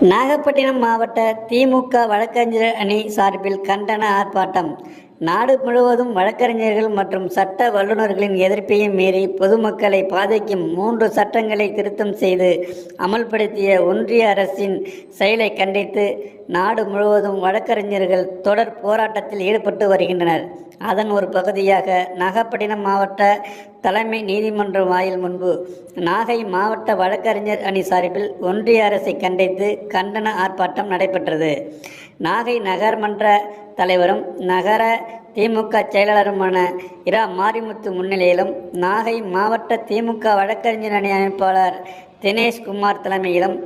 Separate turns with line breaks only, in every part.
நாகப்பட்டினம் மாவட்ட திமுக வழக்கறிஞர் அணி சார்பில் கண்டன ஆர்ப்பாட்டம். நாடு முழுவதும் வழக்கறிஞர்கள் மற்றும் சட்ட வல்லுநர்களின் எதிர்ப்பையும் மீறி பொதுமக்களை பாதிக்கும் மூன்று சட்டங்களை திருத்தம் செய்து அமல்படுத்திய ஒன்றிய அரசின் செயலை கண்டித்து நாடு முழுவதும் வழக்கறிஞர்கள் தொடர் போராட்டத்தில் ஈடுபட்டு வருகின்றனர். அதன் ஒரு பகுதியாக நாகப்பட்டினம் மாவட்ட தலைமை நீதிமன்ற வாயில் முன்பு நாகை மாவட்ட வழக்கறிஞர் அணி சார்பில் ஒன்றிய அரசை கண்டித்து கண்டன ஆர்ப்பாட்டம் நடைபெற்றது. நாகை நகர்மன்ற தலைவரும் நகர திமுக செயலாளருமான இரா. மாரிமுத்து முன்னிலையிலும் நாகை மாவட்ட திமுக வழக்கறிஞர் அணி அமைப்பாளர் தினேஷ்குமார் தலைமையிலும்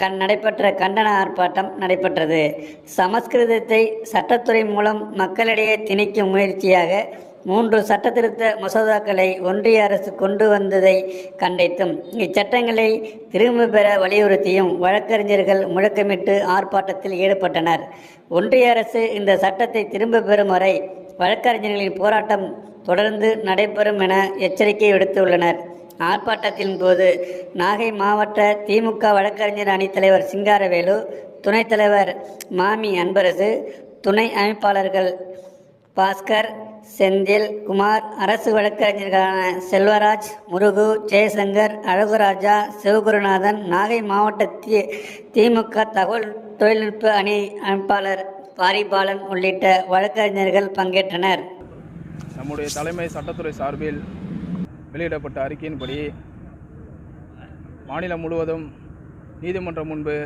கண் நடைபெற்ற கண்டன ஆர்ப்பாட்டம் நடைபெற்றது. சமஸ்கிருதத்தை சட்டத்துறை மூலம் மக்களிடையே திணிக்கும் முயற்சியாக மூன்று சட்டத்திருத்த மசோதாக்களை ஒன்றிய அரசு கொண்டு வந்ததை கண்டித்தும் இச்சட்டங்களை திரும்ப பெற வலியுறுத்தியும் வழக்கறிஞர்கள் முழக்கமிட்டு ஆர்ப்பாட்டத்தில் ஈடுபட்டனர். ஒன்றிய அரசு இந்த சட்டத்தை திரும்ப பெறும் வரை வழக்கறிஞர்களின் போராட்டம் தொடர்ந்து நடைபெறும் என எச்சரிக்கை விடுத்துள்ளனர். ஆர்ப்பாட்டத்தின் போது நாகை மாவட்ட திமுக வழக்கறிஞர் அணித் தலைவர் சிங்காரவேலு துணைத் தலைவர் மாமி அன்பரசு துணை அமைப்பாளர்கள் பாஸ்கர் செந்தில் குமார் அரசு வழக்கறிஞர்களான செல்வராஜ் முருகு ஜெயசங்கர் அழகுராஜா சிவகுருநாதன் நாகை மாவட்ட தி திமுக தகவல் தொழில்நுட்ப அணி அமைப்பாளர் பாரிபாலன் உள்ளிட்ட வழக்கறிஞர்கள் பங்கேற்றனர்.
நம்முடைய தலைமை சட்டத்துறை சார்பில் வெளியிடப்பட்ட அறிக்கையின்படி மாநிலம் முழுவதும் நீதிமன்றம் முன்பு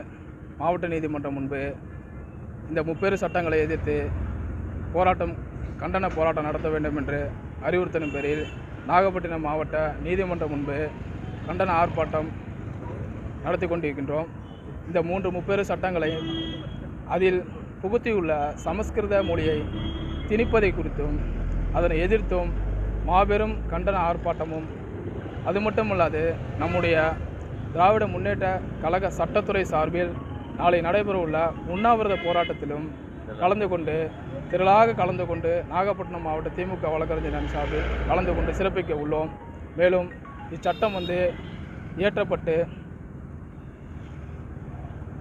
மாவட்ட நீதிமன்றம் முன்பு இந்த முப்பெரு சட்டங்களை எதிர்த்து போராட்டம் கண்டன போராட்டம் நடத்த வேண்டும் என்று அறிவுறுத்தலின் பேரில் நாகப்பட்டினம் மாவட்ட நீதிமன்றம் முன்பு கண்டன ஆர்ப்பாட்டம் நடத்தி கொண்டிருக்கின்றோம். இந்த மூன்று முப்பெரு சட்டங்களை அதில் புகுத்தியுள்ள சமஸ்கிருத மொழியை திணிப்பதை குறித்தும் அதனை எதிர்த்தும் மாபெரும் கண்டன ஆர்ப்பாட்டமும் அது மட்டுமல்லாது நம்முடைய திராவிட முன்னேற்ற கழக சட்டத்துறை சார்பில் நாளை நடைபெறவுள்ள உண்ணாவிரத போராட்டத்திலும் கலந்து கொண்டு திரளாக கலந்து கொண்டு நாகப்பட்டினம் மாவட்ட திமுக வழக்கறிஞர் அணி சார்பில் கலந்து கொண்டு சிறப்பிக்க உள்ளோம். மேலும் இச்சட்டம் வந்து இயற்றப்பட்டு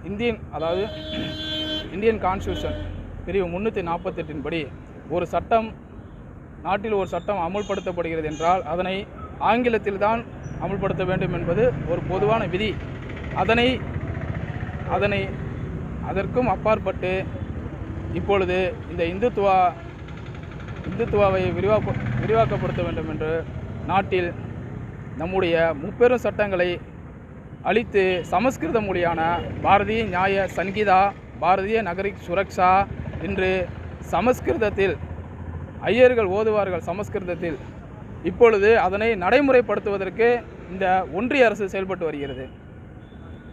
இந்தியன் அதாவது இந்தியன் கான்ஸ்டியூஷன் பிரிவு முந்நூற்றி நாற்பத்தெட்டின் படி ஒரு சட்டம் நாட்டில் ஒரு சட்டம் அமுல்படுத்தப்படுகிறது என்றால் அதனை ஆங்கிலத்தில் தான் அமுல்படுத்த வேண்டும் என்பது ஒரு பொதுவான விதி. அதனை அதனை அதற்கும் அப்பாற்பட்டு இப்பொழுது இந்த இந்துத்துவா இந்துத்துவாவை விரிவாக்க விரிவாக்கப்படுத்த வேண்டும் என்று நாட்டில் நம்முடைய முப்பெரும் சட்டங்களை அளித்து சமஸ்கிருத மொழியான பாரதிய நியாய சங்கீதா பாரதிய நகரிக் சுரக்ஷா என்று சமஸ்கிருதத்தில் ஐயர்கள் ஓதுவார்கள் சமஸ்கிருதத்தில். இப்பொழுது அதனை நடைமுறைப்படுத்துவதற்கு இந்த ஒன்றிய அரசு செயல்பட்டு வருகிறது.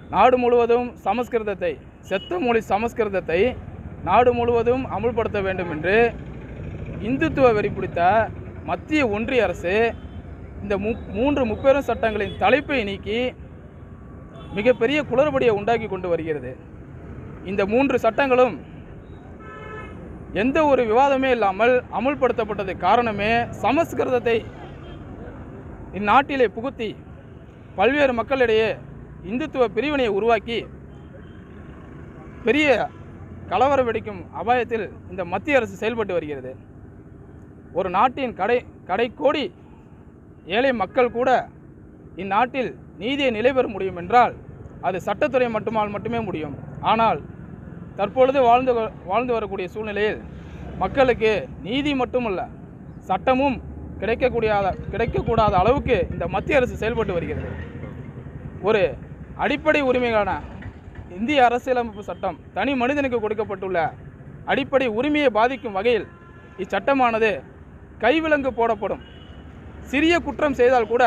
நாடு முழுவதும் சமஸ்கிருதத்தை செத்த மொழி சமஸ்கிருதத்தை நாடு முழுவதும் அமுல்படுத்த வேண்டும் என்று இந்துத்துவ வெறி பிடித்த மத்திய ஒன்றிய அரசு இந்த மு மூன்று முப்பெரும் சட்டங்களின் தலைப்பை நீக்கி மிகப்பெரிய குளறுபடியை உண்டாக்கி கொண்டு வருகிறது. இந்த மூன்று சட்டங்களும் எந்த ஒரு விவாதமே இல்லாமல் அமுல்படுத்தப்பட்டது காரணமே சமஸ்கிருதத்தை இந்நாட்டிலே புகுத்தி பல்வேறு மக்களிடையே இந்துத்துவ பிரிவினையை உருவாக்கி பெரிய கலவரம் வெடிக்கும் அபாயத்தில் இந்த மத்திய அரசு செயல்பட்டு வருகிறது. ஒரு நாட்டின் கடை கடைக்கோடி ஏழை மக்கள் கூட இந்நாட்டில் நீதியை நிலைபெற முடியும் என்றால் அது சட்டத்துறை மட்டுமால் மட்டுமே முடியும். ஆனால் தற்பொழுது வாழ்ந்து வாழ்ந்து வரக்கூடிய சூழ்நிலையில் மக்களுக்கு நீதி மட்டுமல்ல சட்டமும் கிடைக்கக்கூடிய கிடைக்கக்கூடாத அளவுக்கு இந்த மத்திய அரசு செயல்பட்டு வருகிறது. ஒரு அடிப்படை உரிமைகளான இந்திய அரசியலமைப்பு சட்டம் தனி மனிதனுக்கு கொடுக்கப்பட்டுள்ள அடிப்படை உரிமையை பாதிக்கும் வகையில் இச்சட்டமானது கைவிலங்கு போடப்படும். சிறிய குற்றம் செய்தால் கூட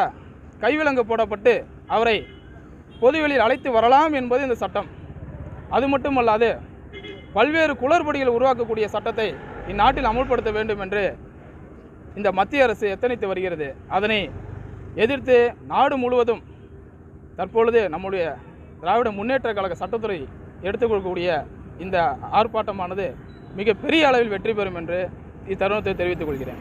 கைவிலங்கு போடப்பட்டு அவரை பொதுவெளியில் அழைத்து வரலாம் என்பது இந்த சட்டம். அது மட்டுமல்லாது பல்வேறு குளறுபடிகள் உருவாக்கக்கூடிய சட்டத்தை இந்நாட்டில் அமுல்படுத்த வேண்டும் என்று இந்த மத்திய அரசு எத்தனைத்து வருகிறது. அதனை எதிர்த்து நாடு முழுவதும் தற்பொழுது நம்முடைய திராவிட முன்னேற்ற கழக சட்டத்துறை எடுத்துக்கொள்ளக்கூடிய இந்த ஆர்ப்பாட்டமானது மிக பெரிய அளவில் வெற்றி பெறும் என்று இத்தருணத்தை தெரிவித்துக் கொள்கிறேன்.